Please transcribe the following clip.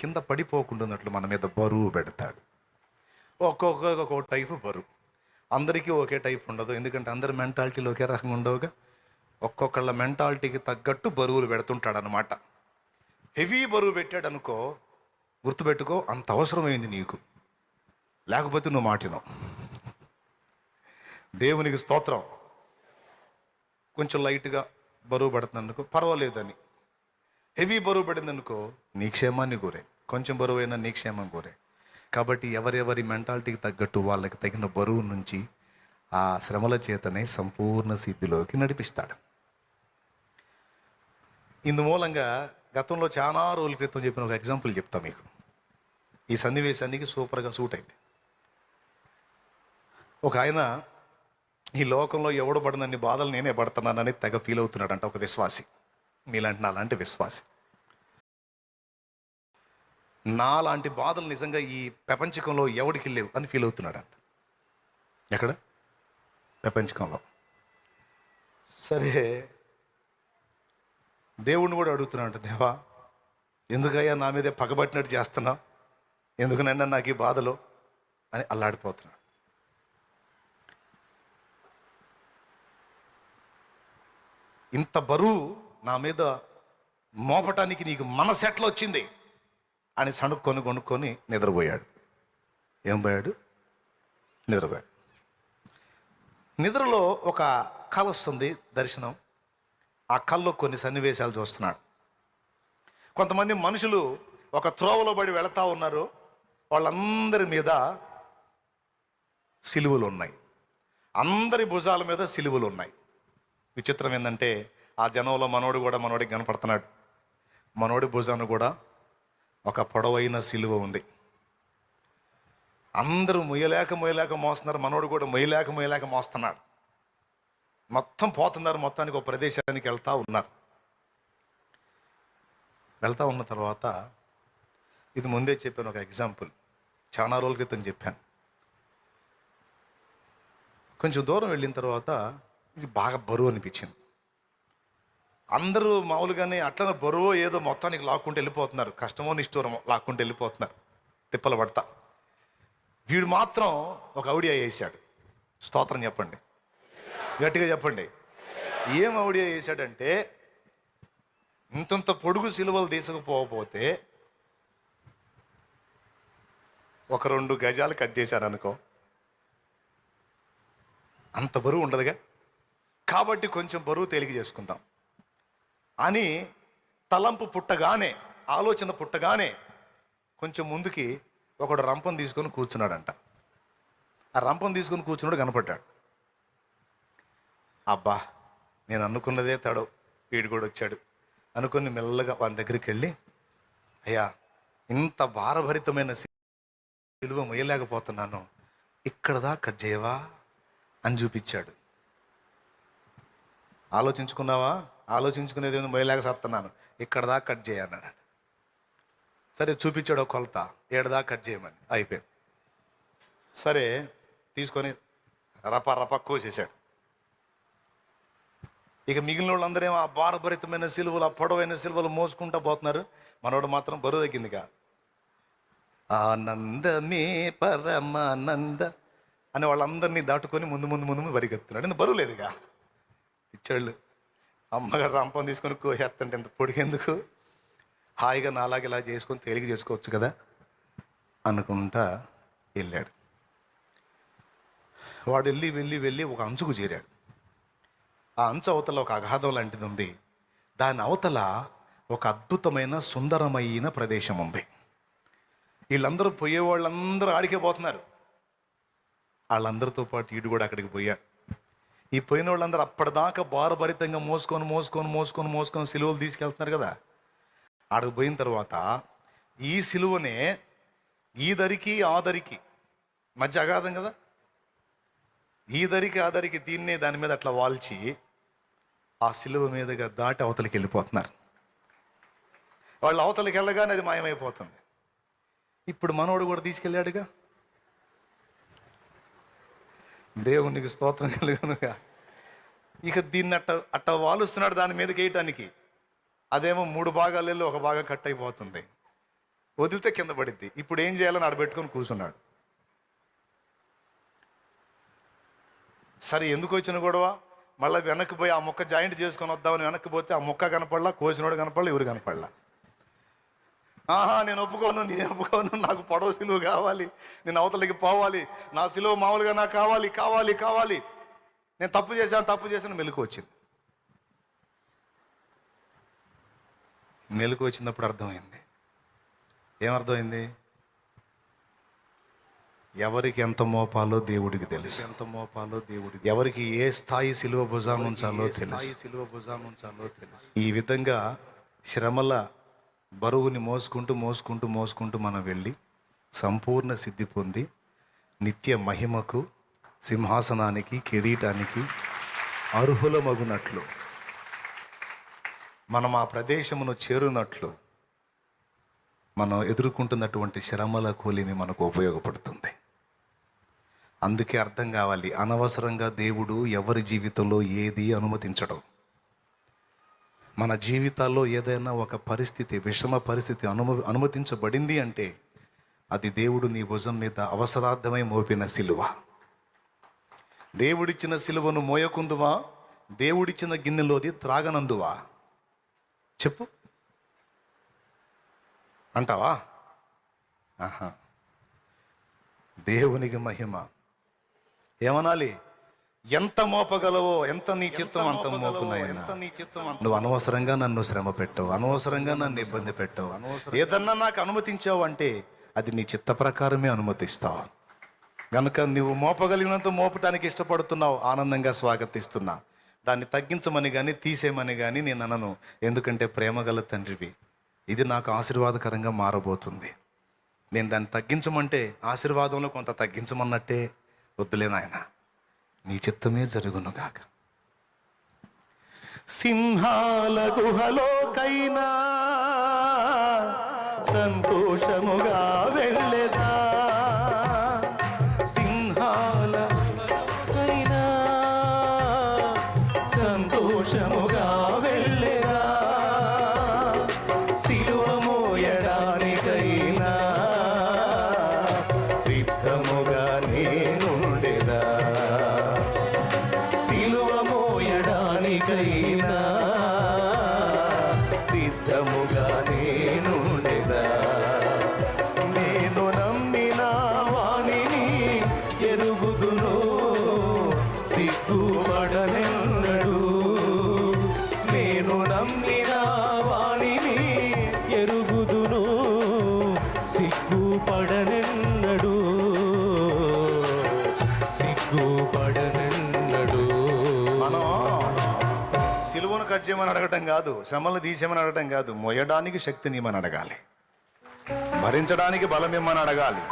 కింద పడిపోకుండాన్నట్లు మన మీద బరువు పెడతాడు. ఒక్కొక్క ఒక్కొక్క టైపు బరువు. అందరికీ ఒకే టైప్ ఉండదు. ఎందుకంటే అందరి మెంటాలిటీలు ఒకే రకంగా ఉండవుగా? ఒక్కొక్కళ్ళ మెంటాలిటీకి తగ్గట్టు బరువులు పెడుతుంటాడు అనమాట హెవీ బరువు పెట్టాడు అనుకో గుర్తుపెట్టుకో అంత అవసరమైంది నీకు. లేకపోతే నువ్వు మాటినవు. దేవునికి స్తోత్రం. కొంచెం లైట్గా బరువు పడుతుంది పర్వాలేదని. హెవీ బరువు పడింది అనుకో నీ క్షేమాన్ని కోరే. కొంచెం బరువు అయినా నీ క్షేమం కోరే. కాబట్టి ఎవరెవరి మెంటాలిటీకి తగ్గట్టు వాళ్ళకి తగిన బరువు నుంచి ఆ శ్రమల చేతనే సంపూర్ణ సిద్ధిలోకి నడిపిస్తాడు. ఇందు మూలంగా గతంలో చాలా రోజుల క్రితం చెప్పిన ఒక ఎగ్జాంపుల్ చెప్తా మీకు. ఈ సన్నివేశానికి సూపర్గా సూట్ అయింది. ఒక ఆయన ఈ లోకంలో ఎవడు పడినన్ని బాధలు నేనే పడుతున్నానని తెగ ఫీల్ అవుతున్నాడంట ఒక విశ్వాసి. మీలాంటి నాలాంటి విశ్వాసి. నాలాంటి బాధలు నిజంగా ఈ ప్రపంచకంలో ఎవడికి లేవు అని ఫీల్ అవుతున్నాడంట. ఎక్కడ? ప్రపంచకంలో. సరే. దేవుణ్ణి కూడా అడుగుతున్నాడు దేవా ఎందుకయ్యా నా మీదే పగబట్టినట్టు చేస్తున్నావు? ఎందుకునైనా నాకు ఈ బాధలు? అని అల్లాడిపోతున్నాడు. ఇంత బరువు నా మీద మోపటానికి నీకు మనసు ఎట్లా వచ్చింది అని సణుక్కొని కొనుక్కొని నిద్రపోయాడు. ఏం పోయాడు? నిద్రపోయాడు. నిద్రలో ఒక కళ వస్తుంది దర్శనం. ఆ కళ్ళలో కొన్ని సన్నివేశాలు చూస్తున్నాడు. కొంతమంది మనుషులు ఒక త్రోవలో పడి వెళతా ఉన్నారు. వాళ్ళందరి మీద సిలువలు ఉన్నాయి. అందరి భుజాల మీద సిలువలు ఉన్నాయి. విచిత్రం ఏంటంటే ఆ జనంలో మనోడు కూడా మనోడికి కనపడుతున్నాడు. మనోడి భుజాన కూడా ఒక పొడవైన సిలువ ఉంది. అందరూ మొయ్యలేక మొయ్యలేక మోస్తున్నారు. మనోడు కూడా మొయ్యలేక మొయ్యలేక మోస్తున్నాడు. మొత్తం పోతున్నారు. మొత్తానికి ఒక ప్రదేశానికి వెళ్తూ ఉన్నారు. వెళ్తూ ఉన్న తర్వాత ఇది ముందే చెప్పాను ఒక ఎగ్జాంపుల్. చాలా రోజుల క్రితం చెప్పాను. కొంచెం దూరం వెళ్ళిన తర్వాత ఇది బాగా బరువు అనిపించింది. అందరూ మామూలుగానే అట్లనే బరువు ఏదో మొత్తానికి లాక్కుంటూ వెళ్ళిపోతున్నారు. కష్టమో నిష్ఠూరమో లాక్కుంటూ వెళ్ళిపోతున్నారు. తిప్పలు పడతా. వీడు మాత్రం ఒక ఔడియా వేసాడు స్తోత్రం చెప్పండి. గట్టిగా చెప్పండి. ఏం ఔడియా వేసాడంటే ఇంతంత పొడుగు సిలువలు తీసుకుపోకపోతే ఒక రెండు గజాలు కట్ చేశాను అనుకో అంత బరువు ఉండదుగా? కాబట్టి కొంచెం బరువు తేలిక చేసుకుందాం. అని తలంపు పుట్టగానే ఆలోచన పుట్టగానే కొంచెం ముందుకి ఒకడు రంపం తీసుకొని కూర్చున్నాడంట. ఆ రంపం తీసుకొని కూర్చున్నాడు కనపడ్డాడు. అబ్బా నేను అనుకున్నదే తడు వీడు కూడా వచ్చాడు. అనుకుని మెల్లగా వాని దగ్గరికి వెళ్ళి అయ్యా ఇంత భారభరితమైన సిలువ మొయ్యలేకపోతున్నాను. ఇక్కడ దాకా జేవా చేయవా అని చూపించాడు. ఆలోచించుకున్నావా? ఆలోచించుకునేది ఏమి మొయ్యలేక సత్తున్నాను. ఇక్కడ దాకా కట్ చేయన్నాడు సరే చూపించాడు కొలత. ఏడదా కట్ చేయమని. అయిపోయింది. సరే తీసుకొని రప రప కోసేసాడు ఇక మిగిలిన వాళ్ళందరేమో ఆ భారభరితమైన సిలువలు ఆ పొడవైన సిలువలు మోసుకుంటా పోతున్నారు. మనోడు మాత్రం బరువు తగ్గిందిగా. ఆనందమే పరమానంద అని వాళ్ళందరినీ దాటుకొని ముందు ముందు ముందు ముందు పరిగెత్తున్నాడు ఇంత బరువు లేదుగా. ఇచ్చాళ్ళు అమ్మగారు రంపం తీసుకొని కోసేస్తుంటే ఇంత పొడిగెందుకు హాయిగా నాలాగా ఇలా చేసుకొని తేలిక చేసుకోవచ్చు కదా? అనుకుంటా వెళ్ళాడు. వాడు వెళ్ళి వెళ్ళి వెళ్ళి ఒక అంచుకు చేరాడు. ఆ అంచు అవతల ఒక అగాధం లాంటిది ఉంది. దాని అవతల ఒక అద్భుతమైన సుందరమైన ప్రదేశం ఉంది. వీళ్ళందరూ పోయే వాళ్ళందరూ ఆడికే పోతున్నారు. వాళ్ళందరితో పాటు ఈడు కూడా అక్కడికి పోయాడు. ఈ పోయిన వాళ్ళందరూ అప్పటిదాకా భారభరితంగా మోసుకొని మోసుకొని మోసుకొని మోసుకొని సిలువలు తీసుకెళ్తున్నారు కదా. ఆడకు పోయిన తర్వాత ఈ సిలువనే ఈ దరికి ఆ దరికి మధ్య అగాధం కదా. ఈ దరికి ఆ దరికి దీన్నే దాని మీద అట్లా వాల్చి ఆ సిలువ మీదుగా దాటి అవతలికి వెళ్ళిపోతున్నారు. వాళ్ళు అవతలికి వెళ్ళగానే అది మాయమైపోతుంది. ఇప్పుడు మనోడు కూడా తీసుకెళ్ళాడుగా. దేవునికి స్తోత్రం కలుగునుగా. ఇక దీన్ని అట్ట అట్ట వాలుస్తున్నాడు దాని మీదకి వేయటానికి. అదేమో మూడు భాగాలు వెళ్ళి ఒక భాగం కట్ అయిపోతుంది. వదిలితే కింద పడిద్ది. ఇప్పుడు ఏం చేయాలని ఆడబెట్టుకొని కూర్చున్నాడు. సరే ఎందుకు వచ్చిన గొడవ? మళ్ళీ వెనక్కి పోయి ఆ మొక్క జాయింట్ చేసుకొని వద్దామని వెనక్కి పోతే ఆ మొక్క కనపడలా కోసినోడు కనపడలా ఎవరు కనపడలా. ఆహా నేను ఒప్పుకోను నేను ఒప్పుకోను నాకు పొడవు సిలువ కావాలి నేను అవతలకి పోవాలి నా సిలువ మామూలుగా నాకు కావాలి కావాలి కావాలి. నేను తప్పు చేశాను తప్పు చేశాను మెలకు వచ్చింది. మెలకు వచ్చినప్పుడు అర్థమైంది. ఏమర్థమైంది? ఎవరికి ఎంత మోపాలో దేవుడికి తెలుసు. ఎంత మోపాలో దేవుడికి ఎవరికి ఏ స్థాయి సిలువ భుజాన్ని ఉంచాలో తెలుసు. సిలువ భుజాన్ని ఉంచాలో తెలుసు. ఈ విధంగా శ్రమల బరువుని మోసుకుంటూ మోసుకుంటూ మోసుకుంటూ మనం వెళ్ళి సంపూర్ణ సిద్ధి పొంది నిత్య మహిమకు సింహాసనానికి కిరీటానికి అర్హులమగునట్లు. మనం ఆ ప్రదేశమును చేరునట్లు మనం ఎదుర్కొంటున్నటువంటి శ్రమల కూలిమి మనకు ఉపయోగపడుతుంది. అందుకే అర్థం కావాలి అనవసరంగా దేవుడు ఎవరి జీవితంలో ఏది అనుమతించడం. మన జీవితాల్లో ఏదైనా ఒక పరిస్థితి విషమ పరిస్థితి అనుమ అనుమతించబడింది అంటే అది దేవుడు నీ భుజం మీద అవసరార్థమై మోపిన సిలువ. దేవుడిచ్చిన సిలువను మోయకుందువా? దేవుడిచ్చిన గిన్నెలోది త్రాగనందువా? చెప్పు. అంటావా? ఆహా. దేవునికి మహిమ. ఏమనాలి? ఎంత మోపగలవో ఎంత నీ చిత్తం అంత మోపునాయన నువ్వు అనవసరంగా నన్ను శ్రమ పెట్టవు అనవసరంగా నన్ను ఇబ్బంది పెట్టవు. ఏదన్నా నాకు అనుమతించావు అంటే అది నీ చిత్త ప్రకారమే అనుమతిస్తావు. గనుక నువ్వు మోపగలిగినంత మోపటానికి ఇష్టపడుతున్నావు ఆనందంగా స్వాగతిస్తున్నా. దాన్ని తగ్గించమని కానీ తీసేయమని కానీ నేను అనను. ఎందుకంటే ప్రేమగల తండ్రివి. ఇది నాకు ఆశీర్వాదకరంగా మారబోతుంది. నేను దాన్ని తగ్గించమంటే ఆశీర్వాదంలో కొంత తగ్గించమన్నట్టే వద్దులే నాయన. నీ చిత్తమే జరుగునుగాక. సింహాల గుహలోకైనా సంతోషముగా కట్ చేయమని అడగటం కాదు శ్రమలను తీసేయమని అడగటం కాదు మోయడానికి శక్తిని ఇమ్మని అడగాలి. భరించడానికి బలం ఇమ్మని అడగాలి.